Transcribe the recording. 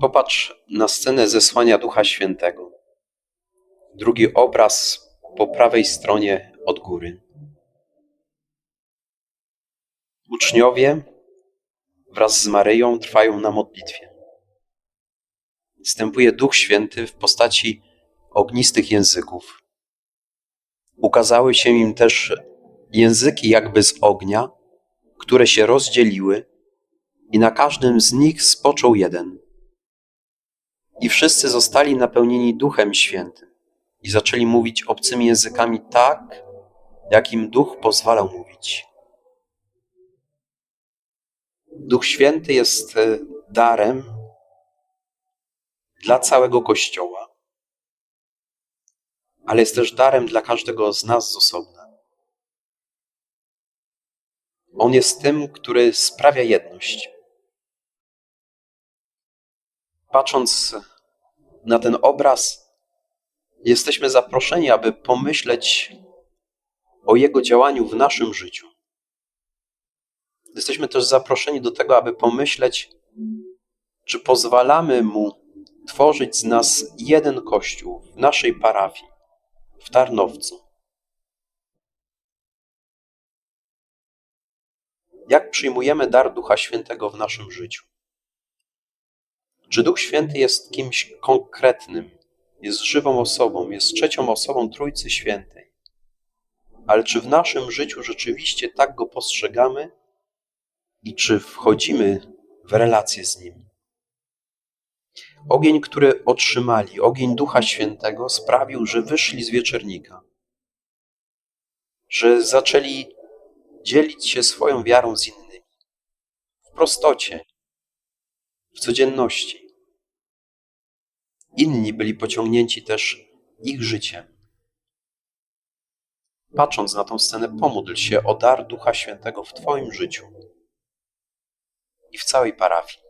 Popatrz na scenę zesłania Ducha Świętego. Drugi obraz po prawej stronie od góry. Uczniowie wraz z Maryją trwają na modlitwie. Wstępuje Duch Święty w postaci ognistych języków. Ukazały się im też języki jakby z ognia, które się rozdzieliły i na każdym z nich spoczął jeden. I wszyscy zostali napełnieni Duchem Świętym i zaczęli mówić obcymi językami tak, jak im Duch pozwalał mówić. Duch Święty jest e, darem dla całego Kościoła, ale jest też darem dla każdego z nas z osobna. On jest tym, który sprawia jedność. Patrząc na ten obraz, jesteśmy zaproszeni, aby pomyśleć o Jego działaniu w naszym życiu. Jesteśmy też zaproszeni do tego, aby pomyśleć, czy pozwalamy Mu tworzyć z nas jeden kościół w naszej parafii, w Tarnowcu. Jak przyjmujemy dar Ducha Świętego w naszym życiu? Czy Duch Święty jest kimś konkretnym, jest żywą osobą, jest trzecią osobą Trójcy Świętej? Ale czy w naszym życiu rzeczywiście tak go postrzegamy i czy wchodzimy w relację z nim? Ogień, który otrzymali, ogień Ducha Świętego, sprawił, że wyszli z wieczernika, że zaczęli dzielić się swoją wiarą z innymi w prostocie, w codzienności. Inni byli pociągnięci też ich życiem. Patrząc na tę scenę, pomódl się o dar Ducha Świętego w Twoim życiu i w całej parafii.